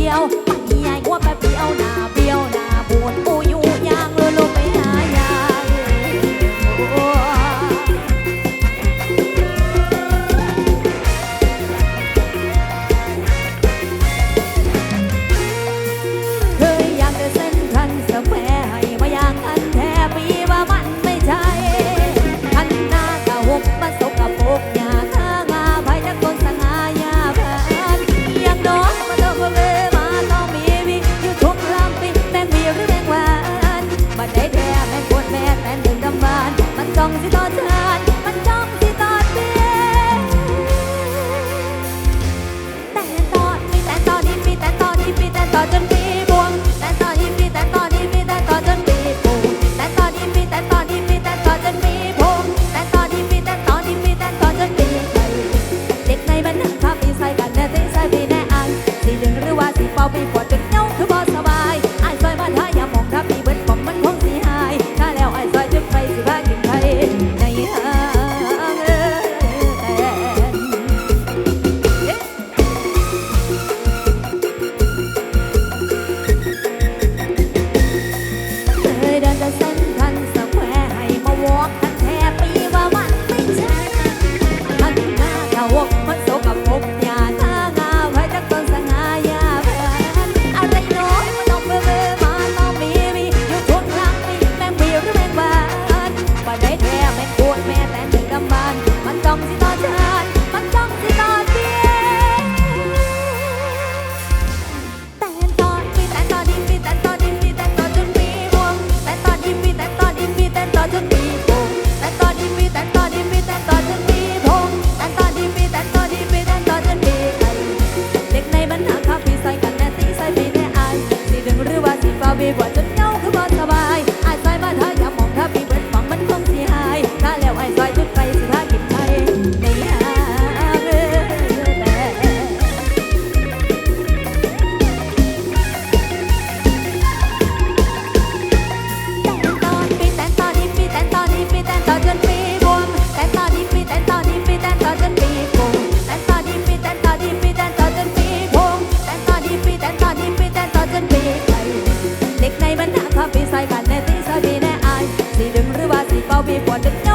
เดียวเฮียหัวแป๊บเดียวหน้าเบี้ยวหน้าบูดปูอยู่ what the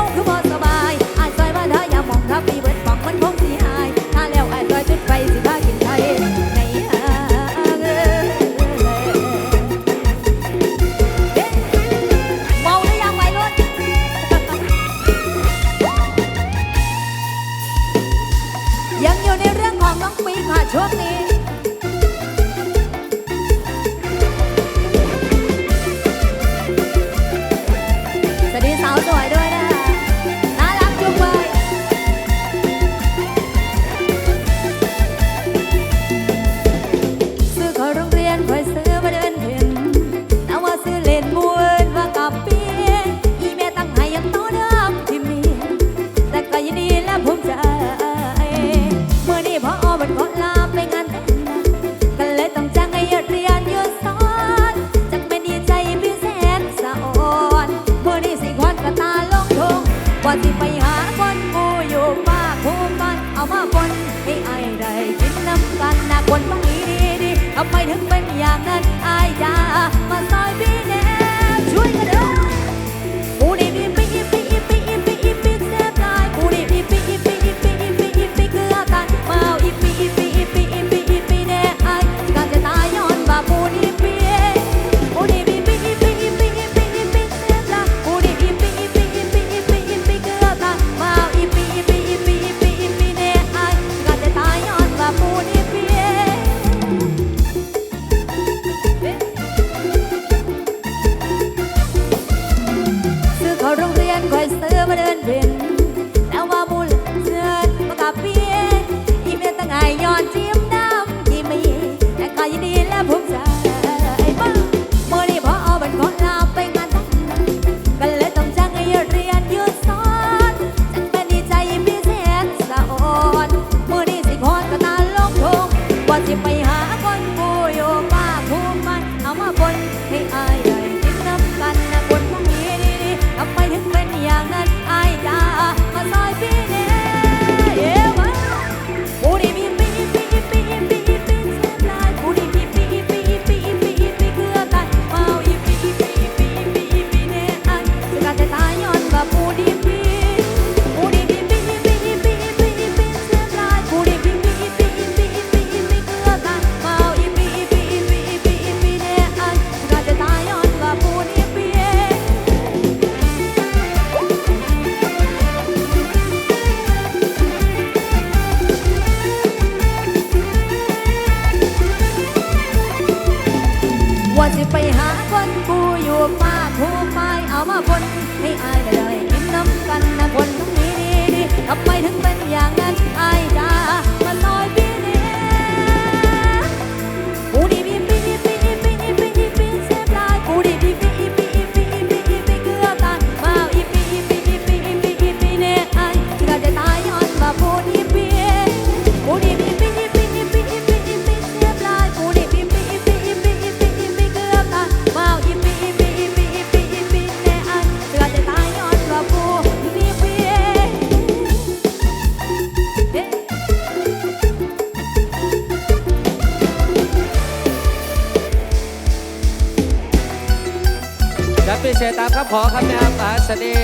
ครับขอคำแนะนำสาสดี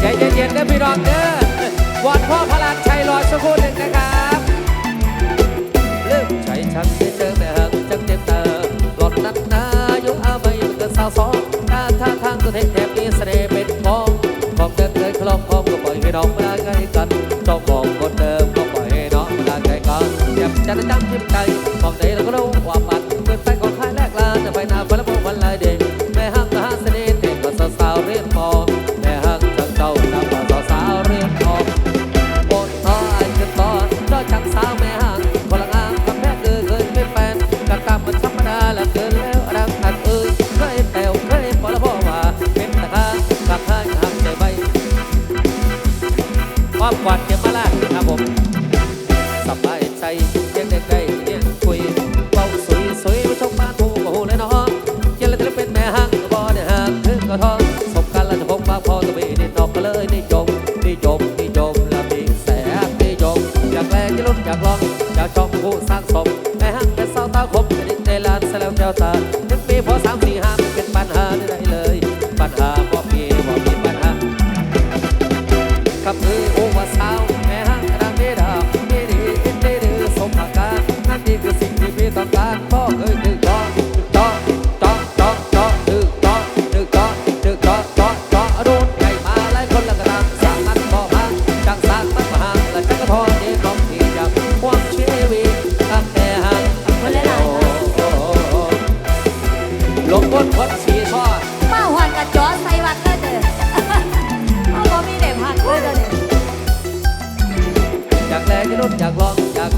ใจเย็นๆนะพี่รองเด้อวอนพ่อพลังชัยรอสักครู่หนึ่งนะครับเลิกใช้ฉันที่เจอแต่หักจังเจ็บเตอหลอดนัดนายกอาไม่เกินสาวสองหน้าท่าทางตัวเทแถบนี้เสน่ห์เป็นทองของเดินเคยคลองคองก็ปล่อยให้น้องมาใกล้กัน จะได้ตั้งทิมใจขอบใจเราก็รู้ว่า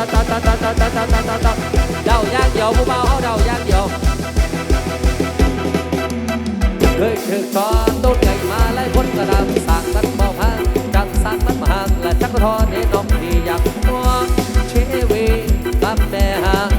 าเดาเดาเดาเดาเดาเดเย่าผู้เบาเขาเดาอย่างเเคยถือก่อนต้นใหญ่มาไล่พ้นกระดำสากสักบ่พังจังสักมันมาหังและจักรทอเนน้องที่อยากนัวเชเวกับแม่หาง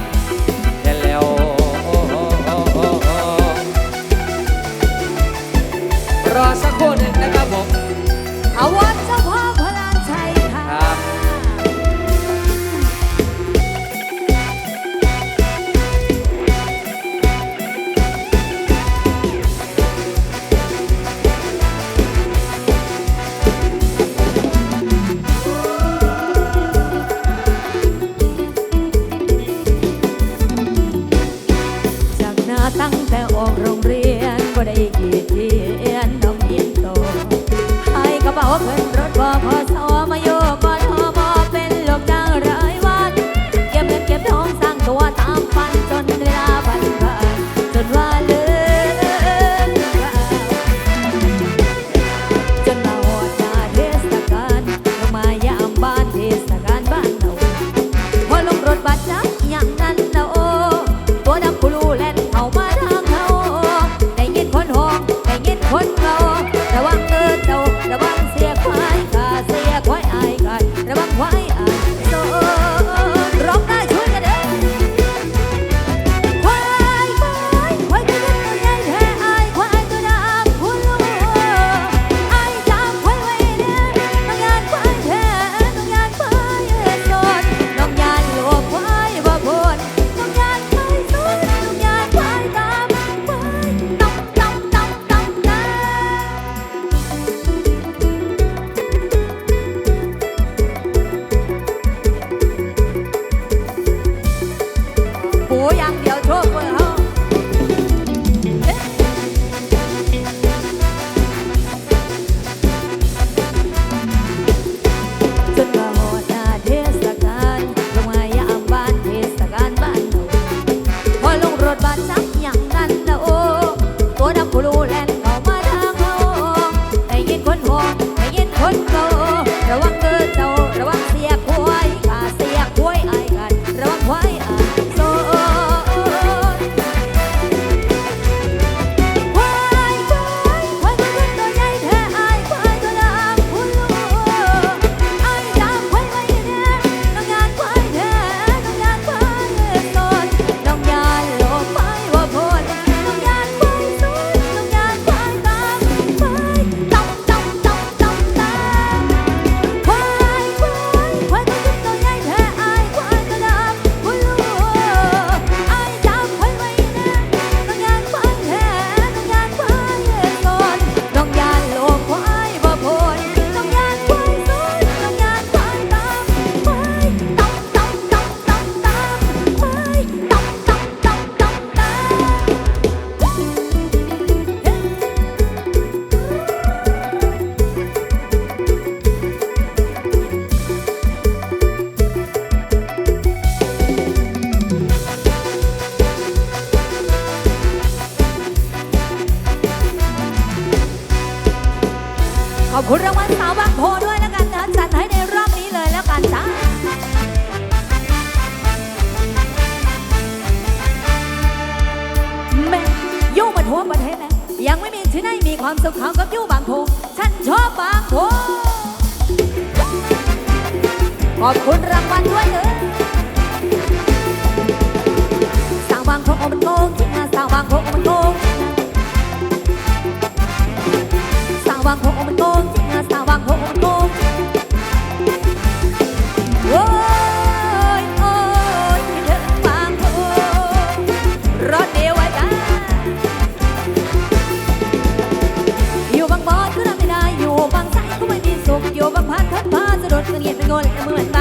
อบคุณรางวัลสาวบางโพด้วยแล้วกันนะจัดให้ในรอบนี้เลยแล้วกันจ้าแม่ยู่มาทัวประเทศแล้วยังไม่มีที่ไหนมีความสุขเท่ากับยู่บางโพฉันชอบบางโพขอบคุณรางวัลด้วยเลยสาวบางโพมันโกง ก้นเหมือนบ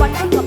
cuatro